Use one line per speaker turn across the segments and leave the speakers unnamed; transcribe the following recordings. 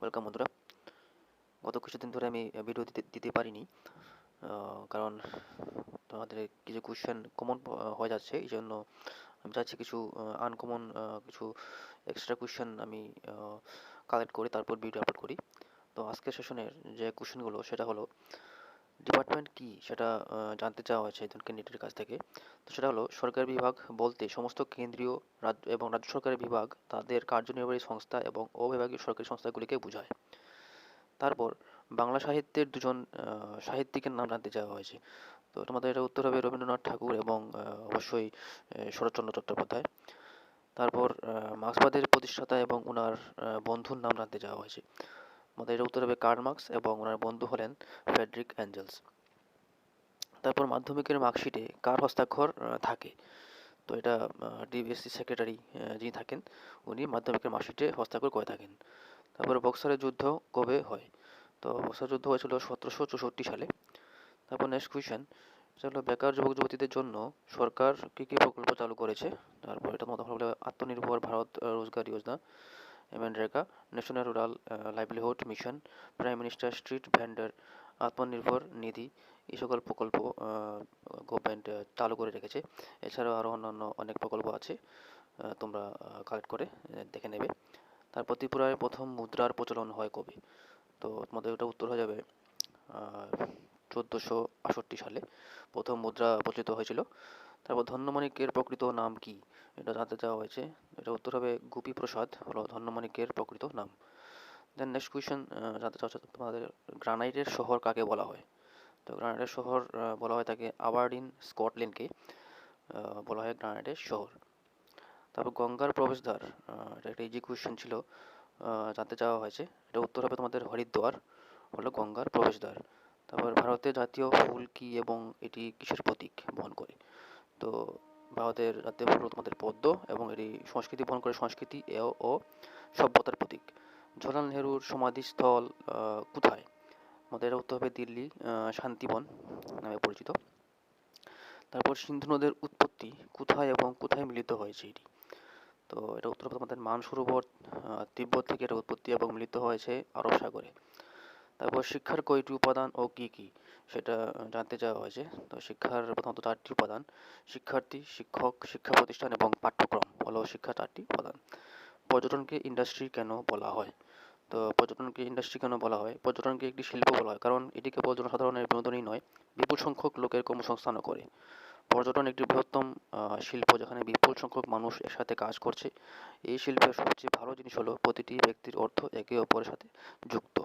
Welcome বন্ধুরা। গত কিছুদিন ধরে আমি ভিডিও দিতে পারিনি কারণ তোমাদের কিছু কোশ্চেন কমন হয়ে যাচ্ছে, এই জন্য আমি চাচ্ছি কিছু আনকমন কিছু এক্সট্রা কোশ্চেন আমি কালেক্ট করি তারপর ভিডিও আপলোড করি। তো আজকের সেশনের যে কোশ্চেনগুলো সেটা হলো ডিপার্টমেন্ট কি সেটা জানতে চাওয়া হয়েছে একজন ক্যান্ডিডেটের কাছ থেকে। তো সেটা হলো, সরকারি বিভাগ বলতে সমস্ত কেন্দ্রীয় রাজ্য এবং রাজ্য সরকারি বিভাগ তাদের কার্যনির্বাহী সংস্থা এবং অবিভাগীয় সরকারি সংস্থাগুলিকে বোঝায়। তারপর বাংলা সাহিত্যের দুজন সাহিত্যিকের নাম জানতে চাওয়া হয়েছে। তো তোমাদের এটা উত্তর হবে রবীন্দ্রনাথ ঠাকুর এবং অবশ্যই শরৎচন্দ্র চট্টোপাধ্যায়। তারপর মার্ক্সবাদের প্রতিষ্ঠাতা এবং ওনার বন্ধুর নাম জানতে চাওয়া হয়েছে। আমাদের এটা উত্তর হবে কার্ল মার্কস এবং ওনার বন্ধু হলেন ফ্রেডরিক অ্যাঞ্জেলস। তারপর মাধ্যমিকের মার্কশিটে কার হস্তাক্ষর থাকে? তো এটা ডিবিএসসি সেক্রেটারি যিনি থাকেন, উনি মাধ্যমিকের মার্কশিটে হস্তাক্ষর করে থাকেন। তারপরে বক্সারের যুদ্ধ কবে হয়? তো বক্সার যুদ্ধ হয়েছিল সতেরোশো চৌষট্টি সালে। তারপর নেক্সট কোয়েশ্চেন সেটা হলো বেকার যুবক যুবতীদের জন্য সরকার কী কী প্রকল্প চালু করেছে? তারপর এটা মতো Atmanirbhar Bharat Rozgar Yojana. MNREGA national rural livelihood mission prime minister street vendor Atmanirbhar Nidhi, এই সকল প্রকল্প গভর্নমেন্ট চালু করে রেখেছে। এছাড়াও আরও অন্যান্য অনেক প্রকল্প আছে তোমরা কালেক্ট করে দেখে নেবে। তারপর ত্রিপুরায় প্রথম মুদ্রার প্রচলন হয় কবে? তো তোমাদের ওটা উত্তর হয়ে যাবে চোদ্দোশো আষট্টি সালে। প্রথম মুদ্রা প্রচলিত হয়েছিল তারপর ধন্যমাণিক্যের প্রকৃত নাম কি? এটা জানতে চাওয়া হয়েছে। এটা উত্তর হবে গোপী প্রসাদ হলো ধন্যমাণিক্যের প্রকৃত নাম। দেন নেক্সট কোয়েশ্চেন জানতে চাওয়া হচ্ছে তোমাদের গ্রানাইটের শহর কাকে বলা হয়? তো গ্রানাইটের শহর বলা হয় তাকে আবারডিন স্কটল্যান্ডকে বলা হয় গ্রানাইটের শহর। তারপর গঙ্গার প্রবেশদ্বার এটা একটা ইজি কোয়েশ্চেন ছিল জানতে চাওয়া হয়েছে। এটা উত্তর হবে তোমাদের হরিদ্বার, হলো গঙ্গার প্রবেশদ্বার। তারপর ভারতের জাতীয় ফুল কি এবং এটি কিসের প্রতীক বহন করে? তো ভারতের হলো তোমাদের পদ্ম এবং এটি সংস্কৃতি বহন করে সংস্কৃতি ও সভ্যতার প্রতীক। জওহরলাল নেহরুর সমাধিস্থল কোথায়? আমাদের উত্তর হবে দিল্লি শান্তিবন নামে পরিচিত। তারপর সিন্ধু নদের উৎপত্তি, কোথায় এবং কোথায় মিলিত হয়েছে এটি? তো এটা উত্তর হবে তোমাদের মানসরোবর তিব্বত থেকে এটা উৎপত্তি এবং মিলিত হয়েছে আরব সাগরে। তারপর শিক্ষার কয়টি উপাদান ও কি কি? সেটা জানতে চাওয়া হয়েছে। তো শিক্ষার প্রথমত চারটি উপাদান, শিক্ষার্থী, শিক্ষক, শিক্ষা প্রতিষ্ঠান এবং পাঠ্যক্রম। হলো শিক্ষা চারটি উপাদান। পর্যটনকে ইন্ডাস্ট্রি কেন বলা হয়? তো পর্যটনকে ইন্ডাস্ট্রি কেন বলা হয়? পর্যটনকে একটি শিল্প বলা হয়, কারণ এটি কেবল জনসাধারণের বিনোদনই নয়, বিপুল সংখ্যক লোকের কর্মসংস্থানও করে। পর্যটন একটি বৃহত্তম শিল্প যেখানে বিপুল সংখ্যক মানুষ একসাথে কাজ করছে। এই শিল্পের সবচেয়ে ভালো জিনিস হলো প্রতিটি ব্যক্তির অর্থ একে অপরের সাথে যুক্ত।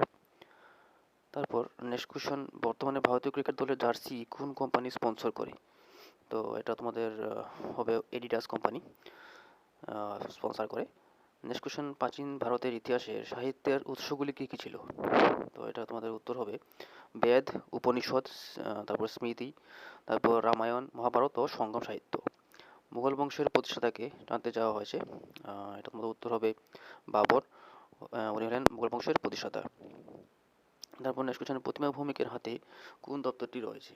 তারপর নেক্সট কোয়েশন বর্তমানে ভারতীয় ক্রিকেট দলের জার্সি কোন কোম্পানি স্পন্সর করে? তো এটা তোমাদের হবে এডিডাস কোম্পানি স্পন্সর করে। নেক্সট কোয়েশন প্রাচীন ভারতের ইতিহাসের সাহিত্যের উৎসগুলি কী কী ছিল? তো এটা তোমাদের উত্তর হবে, বেদ, উপনিষদ তারপর স্মৃতি, তারপর রামায়ণ, মহাভারত ও সঙ্গম সাহিত্য। মুঘল বংশের প্রতিষ্ঠাতাকে জানতে চাওয়া হয়েছে এটা তোমাদের উত্তর হবে বাবর উনি হলেন মুঘল বংশের প্রতিষ্ঠাতা। তারপর নেক্সট কোয়েশ্চেন প্রতিমা ভৌমিকের হাতে কোন দপ্তরটি রয়েছে?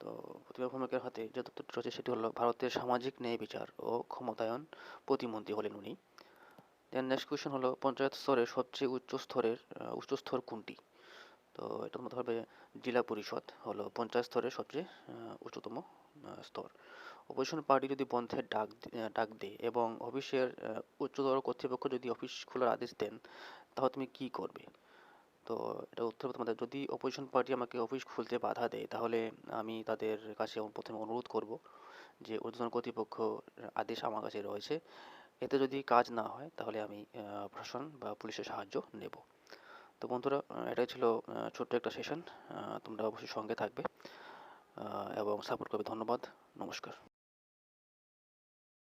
তো প্রতিমা ভৌমিকের হাতে যে দপ্তরটি রয়েছে সেটি হলো ভারতের সামাজিক ন্যায় বিচার ও ক্ষমতায়ন প্রতিমন্ত্রী হলেন উনি। দেন নেক্সট কোয়েশ্চেন হলো, পঞ্চায়েত স্তরের সবচেয়ে উচ্চ স্তরের উচ্চ স্তর কোনটি? তো এটার মধ্যে হবে জেলা পরিষদ হলো পঞ্চায়েত স্তরের সবচেয়ে উচ্চতম স্তর। অপোজিশন পার্টি যদি বন্ধের ডাক ডাক দেয় এবং অফিসের উচ্চতর কর্তৃপক্ষ যদি অফিস খোলার আদেশ দেন, তাহলে তুমি কি করবে? তো এটা উত্তর তোমাদের। যদি অপোজিশন পার্টি আমাকে অফিস খুলতে বাধা দেয়, তাহলে আমি তাদের কাছে প্রথমে অনুরোধ করব যে ঊর্ধ্বতন কর্তৃপক্ষ আদেশ আমার কাছে রয়েছে। এতে যদি কাজ না হয়, তাহলে আমি প্রশাসন বা পুলিশের সাহায্য নেব। তো বন্ধুরা এটাই ছিল ছোট্ট একটা সেশন তোমরা অবশ্যই সঙ্গে থাকবে। এবং সাপোর্ট করবে। ধন্যবাদ। নমস্কার।